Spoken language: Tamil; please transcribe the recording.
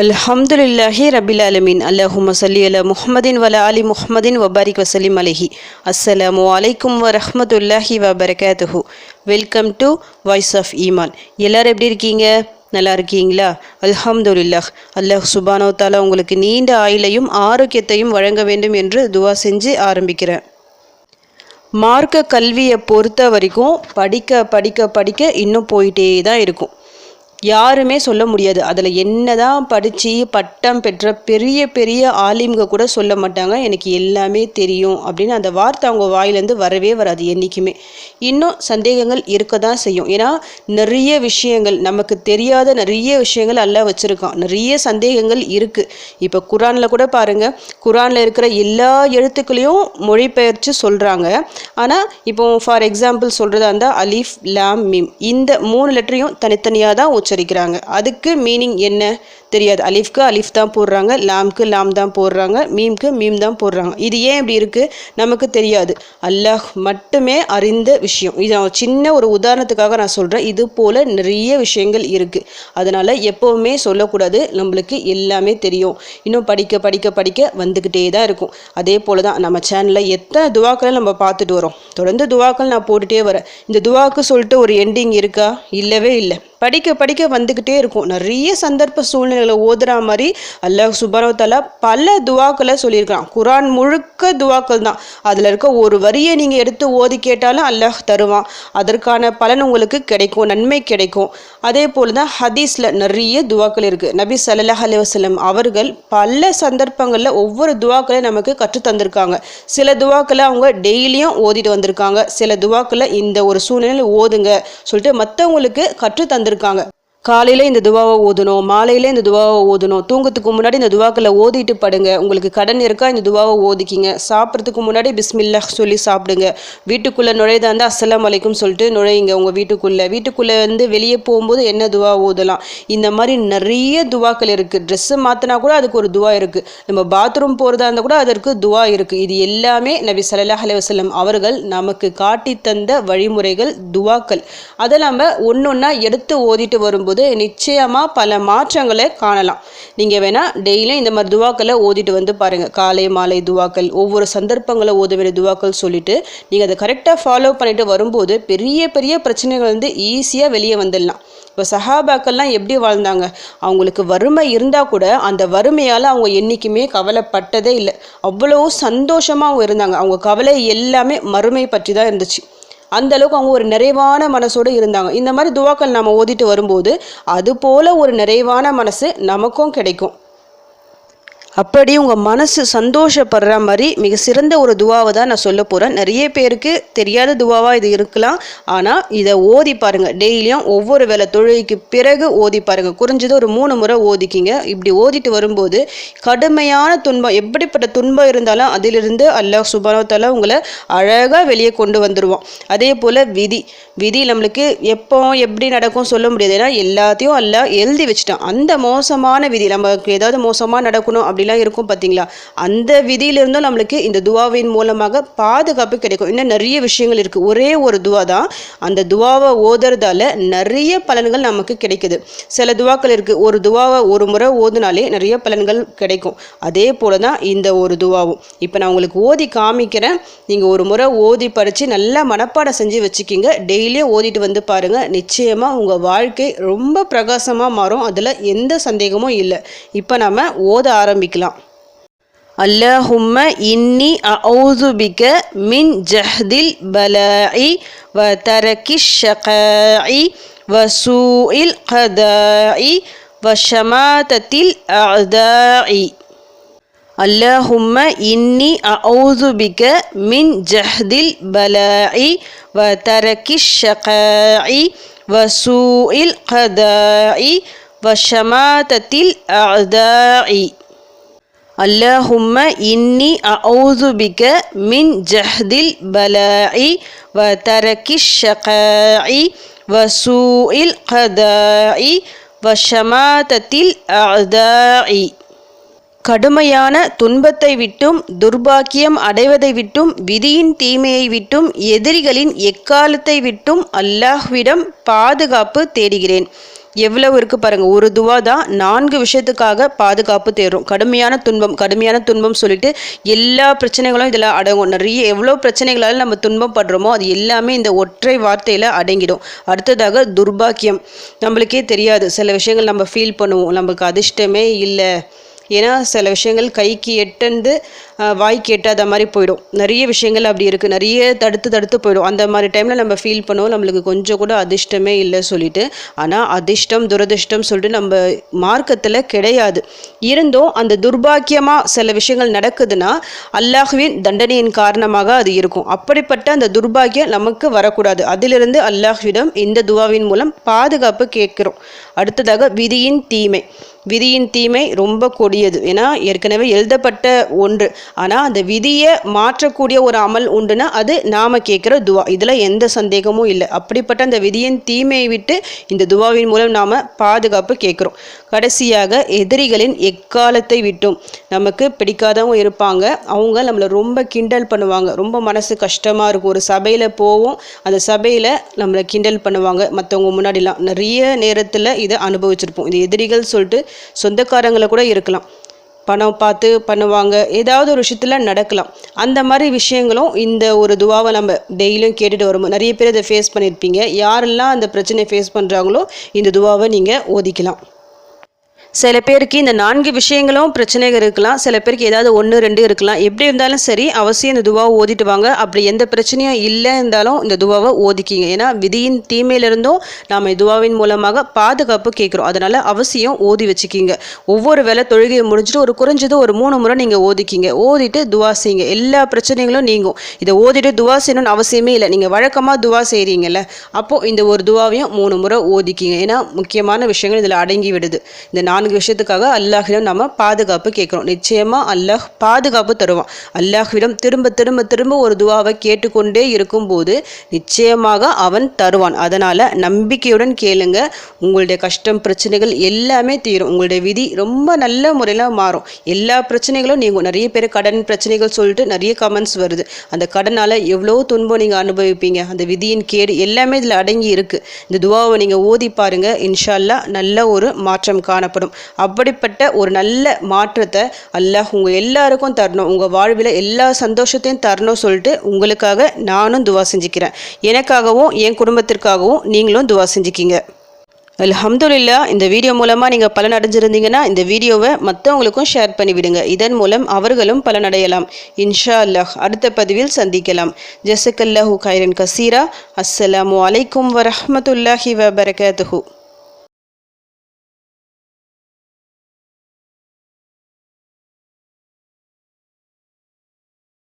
அல்ஹம்துலில்லாஹி ரபில் அலமின் அல்லஹும சல்லி அல முஹமதின் வல அலி முஹமதின் வபாரிக் வசலிம் அலஹி. அஸ்ஸலாமு அலைக்கும் வரஹ்மத்துல்லாஹி வபரகாத்துஹு. வெல்கம் டு வாய்ஸ் ஆஃப் ஈமான். எல்லாரும் எப்படி இருக்கீங்க? நல்லா இருக்கீங்களா? அல்ஹம்துலில்லாஹ். அல்லாஹ் சுபானோ தாலா உங்களுக்கு நீண்ட ஆயுளையும் ஆரோக்கியத்தையும் வழங்க வேண்டும் என்று துவா செஞ்சு ஆரம்பிக்கிறேன். மார்க்க கல்வியை பொறுத்த வரைக்கும் படிக்க படிக்க படிக்க இன்னும் போயிட்டே தான் இருக்கும். யாருமே சொல்ல முடியாது. அதில் என்னதான் படித்து பட்டம் பெற்ற பெரிய பெரிய ஆலிம்க கூட சொல்ல மாட்டாங்க. எனக்கு எல்லாமே தெரியும் அப்படின்னு அந்த வார்த்தை அவங்க வாயிலேருந்து வரவே வராது என்றைக்குமே இன்னும் சந்தேகங்கள் இருக்க தான் செய்யும். ஏன்னா நிறைய விஷயங்கள் நமக்கு தெரியாத நிறைய விஷயங்கள் அல்ல வச்சுருக்கான். நிறைய சந்தேகங்கள் இருக்குது இப்போ குரானில் கூட பாருங்கள் குரானில் இருக்கிற எல்லா எழுத்துக்களையும் மொழிபெயர்த்து சொல்கிறாங்க ஆனால் இப்போ ஃபார் எக்ஸாம்பிள் சொல்கிறதா இருந்தால் அலீஃப் லாம் மீம் இந்த மூணு லெட்டரையும் தனித்தனியாக தான் உச்சரிக்கிறாங்க. அதுக்கு மீனிங் என்ன? தெரியாது. அலிஃப்க்கு அலிஃப் தான் போடுறாங்க லாம்க்கு லாம் தான் போடுறாங்க மீம்க்கு மீம் தான் போடுறாங்க. இது ஏன் இப்படி இருக்குது நமக்கு தெரியாது. அல்லாஹ் மட்டுமே அறிந்த விஷயம். இது நான் சின்ன ஒரு உதாரணத்துக்காக நான் சொல்கிறேன் இது போல் நிறைய விஷயங்கள் இருக்குது அதனால் எப்போவுமே சொல்லக்கூடாது. நம்மளுக்கு எல்லாமே தெரியும். இன்னும் படிக்க படிக்க படிக்க வந்துக்கிட்டே தான் இருக்கும். அதே போல் தான் நம்ம சேனலில் எத்தனை துவாக்களை நம்ம பார்த்துட்டு வரோம்? தொடர்ந்து துவாக்கள் நான் போட்டுகிட்டே வரேன். இந்த துவாக்கு சொல்லிட்டு ஒரு எண்டிங் இருக்கா? இல்லவே இல்லை. படிக்க படிக்க வந்துக்கிட்டே இருக்கும். நிறைய சந்தர்ப்ப சூழ்நிலை வசனங்களை ஓதுற மாதிரி அல்லாஹ் சுபரவத்தால பல துவாக்களை சொல்லியிருக்கான் குரான் முழுக்க துவாக்கள் தான். அதில் இருக்க ஒரு வரியை நீங்கள் எடுத்து ஓதி கேட்டாலும் அல்லாஹ் தருவான். அதற்கான பலன் உங்களுக்கு கிடைக்கும் நன்மை கிடைக்கும். அதே போல் தான் ஹதீஸில் நிறைய துவாக்கள் இருக்குது நபி சல்லாஹ் அலி வசலம் அவர்கள் பல சந்தர்ப்பங்களில் ஒவ்வொரு துவாக்களையும் நமக்கு கற்றுத் தந்திருக்காங்க. சில துவாக்களை அவங்க டெய்லியும் ஓதிட்டு வந்திருக்காங்க. சில துவாக்களை இந்த ஒரு சூழ்நிலையில் ஓதுங்க சொல்லிட்டு மற்றவங்களுக்கு கற்றுத் தந்திருக்காங்க. காலையில் இந்த துவாவை ஓதணும் மாலையில் இந்த துவாவை ஓதணும். தூங்கத்துக்கு முன்னாடி இந்த துவாக்களை ஓதிட்டு படுங்க. உங்களுக்கு கடன் இருக்கா இந்த துவாவை ஓதிக்கிங்க. சாப்பிட்றதுக்கு முன்னாடி பிஸ்மில்லா சொல்லி சாப்பிடுங்க. வீட்டுக்குள்ளே நுழையதா இருந்தால் அஸ்லாம் வலைக்கும் சொல்லிட்டு நுழையுங்க உங்கள் வீட்டுக்குள்ளே. வீட்டுக்குள்ளே வந்து வெளியே போகும்போது என்ன துவா ஓதலாம்? இந்த மாதிரி நிறைய துவாக்கள் இருக்குது ட்ரெஸ்ஸு மாற்றினா கூட அதுக்கு ஒரு துவா இருக்குது நம்ம பாத்ரூம் போகிறதா இருந்தால் கூட அதற்கு துவா இருக்குது இது எல்லாமே நபி சல்லாஹ் அலுவலம் அவர்கள் நமக்கு காட்டி தந்த வழிமுறைகள் துவாக்கள். அதை நம்ம ஒன்று ஒன்றா எடுத்து ஓதிட்டு வரும்போது போது நிச்சயமாக பல மாற்றங்களை காணலாம். நீங்கள் வேணால் டெய்லியும் இந்த மாதிரி துவாக்களை ஓதிட்டு வந்து பாருங்கள் காலை மாலை துவாக்கள் ஒவ்வொரு சந்தர்ப்பங்களை ஓத வேண்டிய துவாக்கள் சொல்லிவிட்டு நீங்கள் அதை கரெக்டாக ஃபாலோ பண்ணிட்டு வரும்போது பெரிய பெரிய பிரச்சனைகள் வந்து ஈஸியாக வெளியே வந்துடலாம். இப்போ சஹாபாக்கள்லாம் எப்படி வாழ்ந்தாங்க? அவங்களுக்கு வறுமை இருந்தால் கூட அந்த வறுமையால் அவங்க என்றைக்குமே கவலைப்பட்டதே இல்லை. அவ்வளோ சந்தோஷமாக அவங்க இருந்தாங்க. அவங்க கவலை எல்லாமே மறுமை பற்றி தான் இருந்துச்சு. அந்த அளவுக்கு அவங்க ஒரு நிறைவான மனசோடு இருந்தாங்க. இந்த மாதிரி துவாக்கள் நம்ம ஓதிட்டு வரும்போது அது போல ஒரு நிறைவான மனசு நமக்கும் கிடைக்கும். அப்படி உங்கள் மனசு சந்தோஷப்படுற மாதிரி மிக சிறந்த ஒரு துவாவை தான் நான் சொல்ல போகிறேன் நிறைய பேருக்கு தெரியாத துவாவாக இது இருக்கலாம். ஆனால் இதை ஓதி பாருங்கள் டெய்லியும் ஒவ்வொரு வேலை தொழுகைக்கு பிறகு ஓதி பாருங்கள் குறைஞ்சது ஒரு மூணு முறை ஓதிக்கிங்க. இப்படி ஓதிட்டு வரும்போது கடுமையான துன்பம் எப்படிப்பட்ட துன்பம் இருந்தாலும் அதிலிருந்து அல்லாஹ் சுபானத்தால் உங்களை அழகாக வெளியே கொண்டு வந்துடுவோம் அதே போல் விதி. விதி நம்மளுக்கு எப்போ எப்படி நடக்கும் சொல்ல முடியாது. ஏன்னா எல்லாத்தையும் அல்ல எழுதி வச்சுட்டான். அந்த மோசமான விதி நமக்கு ஏதாவது மோசமாக நடக்கணும் அப்படி அப்படிலாம் இருக்கும் பார்த்தீங்களா அந்த விதியிலிருந்தும் நம்மளுக்கு இந்த துவாவின் மூலமாக பாதுகாப்பு கிடைக்கும். இன்னும் நிறைய விஷயங்கள் இருக்குது ஒரே ஒரு துவா தான். அந்த துவாவை ஓதுறதால நிறைய பலன்கள் நமக்கு கிடைக்குது. சில துவாக்கள் இருக்குது ஒரு துவாவை ஒரு முறை ஓதுனாலே நிறைய பலன்கள் கிடைக்கும். அதே போல தான் இந்த ஒரு துவாவும். இப்போ நான் உங்களுக்கு ஓதி காமிக்கிறேன். நீங்கள் ஒரு முறை ஓதி படித்து நல்லா மனப்பாடம் செஞ்சு வச்சுக்கிங்க. டெய்லியும் ஓதிட்டு வந்து பாருங்கள் நிச்சயமாக உங்கள் வாழ்க்கை ரொம்ப பிரகாசமாக மாறும். அதில் எந்த சந்தேகமும் இல்லை. இப்போ நம்ம ஓத ஆரம்பிக்கலாம் اللهم إني أعوذ بك من جهد البلاء وترك الشقاء وسوء القضاء وشماتة الأعداء اللهم إني أعوذ بك من جهد البلاء وترك الشقاء وسوء القضاء وشماتة الأعداء அல்லாஹும்ம இன்னி அவுதுபிக மின் ஜஹ்தில் பலாயி வ தரக்கி ஷகாயி வசூஇல் கதாயி வஷமாதத்தில் அதாயி கடுமையான துன்பத்தை விட்டும் துர்பாக்கியம் அடைவதை விட்டும் விதியின் தீமையை விட்டும் எதிரிகளின் எக்காலத்தை விட்டும் அல்லாஹ்விடம் பாதுகாப்பு தேடுகிறேன். எவ்வளவு இருக்குது பாருங்கள் ஒரு துவா தான் நான்கு விஷயத்துக்காக பாதுகாப்பு தேடும் கடுமையான துன்பம் கடுமையான துன்பம் சொல்லிட்டு எல்லா பிரச்சனைகளும் இதில் அடங்கும். நிறைய எவ்வளோ பிரச்சனைகளால் நம்ம துன்பம் படுறோமோ அது எல்லாமே இந்த ஒற்றை வார்த்தையில் அடங்கிடும். அடுத்ததாக துர்பாக்கியம். நம்மளுக்கே தெரியாது. சில விஷயங்கள் நம்ம ஃபீல் பண்ணுவோம். நமக்கு அதிர்ஷ்டமே இல்லை. ஏன்னா சில விஷயங்கள் கைக்கு எட்டந்து வாய்க்கு எட்டாத மாதிரி போயிடும். நிறைய விஷயங்கள் அப்படி இருக்குது நிறைய தடுத்து தடுத்து போயிடும். அந்த மாதிரி டைமில் நம்ம ஃபீல் பண்ணுவோம். நம்மளுக்கு கொஞ்சம் கூட அதிர்ஷ்டமே இல்லை சொல்லிட்டு. ஆனால் அதிர்ஷ்டம் துரதிர்ஷ்டம் சொல்லிட்டு நம்ம மார்க்கத்தில் கிடையாது. இருந்தும் அந்த துர்பாக்கியமாக சில விஷயங்கள் நடக்குதுன்னா அல்லாஹுவின் தண்டனையின் காரணமாக அது இருக்கும். அப்படிப்பட்ட அந்த துர்பாக்கியம் நமக்கு வரக்கூடாது. அதிலிருந்து அல்லாஹ்விடம் இந்த துவாவின் மூலம் பாதுகாப்பு கேட்குறோம். அடுத்ததாக விதியின் தீமை. விதியின் தீமை ரொம்ப கொடியது. ஏன்னா ஏற்கனவே எழுதப்பட்ட ஒன்று. ஆனால் அந்த விதியை மாற்றக்கூடிய ஒரு அமல் உண்டுன்னா அது நாம் கேட்குற துவா. இதில் எந்த சந்தேகமும் இல்லை. அப்படிப்பட்ட அந்த விதியின் தீமையை விட்டு இந்த துவாவின் மூலம் நாம் பாதுகாப்பு கேட்குறோம். கடைசியாக எதிரிகளின் எக்காலத்தை விட்டும். நமக்கு பிடிக்காதவங்க இருப்பாங்க. அவங்க நம்மளை ரொம்ப கிண்டல் பண்ணுவாங்க. ரொம்ப மனசு கஷ்டமாக இருக்கும். ஒரு சபையில் போவோம். அந்த சபையில் நம்மளை கிண்டல் பண்ணுவாங்க. மற்றவங்க முன்னாடிலாம். நிறைய நேரத்தில் இதை அனுபவிச்சிருப்போம். இது எதிரிகள் சொல்லிட்டு சொந்தக்காரங்களை கூட இருக்கலாம். பணம் பார்த்து பண்ணுவாங்க. ஏதாவது ஒரு விஷயத்தில் நடக்கலாம். அந்த மாதிரி விஷயங்களும் இந்த ஒரு துவாவை நம்ம டெய்லியும் கேட்டுட்டு வரும்போது நிறைய பேர் இதை ஃபேஸ் பண்ணியிருப்பீங்க. யாரெல்லாம் அந்த பிரச்சனையை ஃபேஸ் பண்ணுறாங்களோ இந்த துவாவை நீங்கள் ஓதிக்கலாம். சில பேருக்கு இந்த நான்கு விஷயங்களும் பிரச்சனைகள் இருக்கலாம். சில பேருக்கு ஏதாவது ஒன்று ரெண்டு இருக்கலாம். எப்படி இருந்தாலும் சரி அவசியம் இந்த துவாவை ஓதிட்டு வாங்க. அப்படி எந்த பிரச்சனையும் இல்லை இருந்தாலும் இந்த துவாவை ஓதிக்கிங்க. ஏன்னா விதியின் தீமையிலிருந்தும் நாம் துவாவின் மூலமாக பாதுகாப்பு கேட்குறோம். அதனால் அவசியம் ஓதி வச்சுக்கிங்க. ஒவ்வொரு வேலை தொழுகையை முடிஞ்சுட்டு ஒரு குறைஞ்சது ஒரு மூணு முறை நீங்கள் ஓதிக்கிங்க. ஓதிட்டு துவா செய்யுங்க. எல்லா பிரச்சனைகளும் நீங்கும். இதை ஓதிட்டு துவா செய்யணும்னு அவசியமே இல்லை. நீங்கள் வழக்கமாக துவா செய்கிறீங்கல்ல அப்போது இந்த ஒரு துவாவையும் மூணு முறை ஓதிக்கிங்க. ஏன்னா முக்கியமான விஷயங்கள் இதில் அடங்கி விடுது. இந்த நான்கு நான்கு விஷயத்துக்காக அல்லாஹிடம் நம்ம பாதுகாப்பு கேட்குறோம். நிச்சயமாக அல்லாஹ் பாதுகாப்பு தருவான். அல்லாஹ்விடம் திரும்ப திரும்ப திரும்ப ஒரு துவாவை கேட்டுக்கொண்டே இருக்கும்போது நிச்சயமாக அவன் தருவான். அதனால் நம்பிக்கையுடன் கேளுங்க. உங்களுடைய கஷ்டம் பிரச்சனைகள் எல்லாமே தீரும். உங்களுடைய விதி ரொம்ப நல்ல முறையில் மாறும். எல்லா பிரச்சனைகளும் நீங்கள் நிறைய பேர் கடன் பிரச்சனைகள் சொல்லிட்டு நிறைய கமெண்ட்ஸ் வருது. அந்த கடனால் எவ்வளோ துன்பம் நீங்கள் அனுபவிப்பீங்க? அந்த விதியின் கேடு எல்லாமே இதில் அடங்கி இருக்குது இந்த துவாவை நீங்கள் ஓதி பாருங்கள் இன்ஷால்லா நல்ல ஒரு மாற்றம் காணப்படும். அப்படிப்பட்ட ஒரு நல்ல மாற்றத்தை அல்லாஹ் உங்கள் எல்லாருக்கும் தரணும். உங்கள் வாழ்வில் எல்லா சந்தோஷத்தையும் தரணும் சொல்லிட்டு உங்களுக்காக நானும் துவா செஞ்சுக்கிறேன். எனக்காகவும் என் குடும்பத்திற்காகவும் நீங்களும் துவா செஞ்சுக்கிங்க. அலமதுல்லா இந்த வீடியோ மூலமாக நீங்கள் பலன் அடைஞ்சிருந்தீங்கன்னா இந்த வீடியோவை மற்றவங்களுக்கும் ஷேர் பண்ணிவிடுங்க. இதன் மூலம் அவர்களும் பலனடையலாம். இன்ஷா அல்லாஹ் அடுத்த பதிவில் சந்திக்கலாம். ஜசக்கல்லாஹூ கைரன் கசீரா. அஸ்ஸலாமு அலைக்கும் வரஹமத்துல்லாஹி வபரகாத்துஹூ.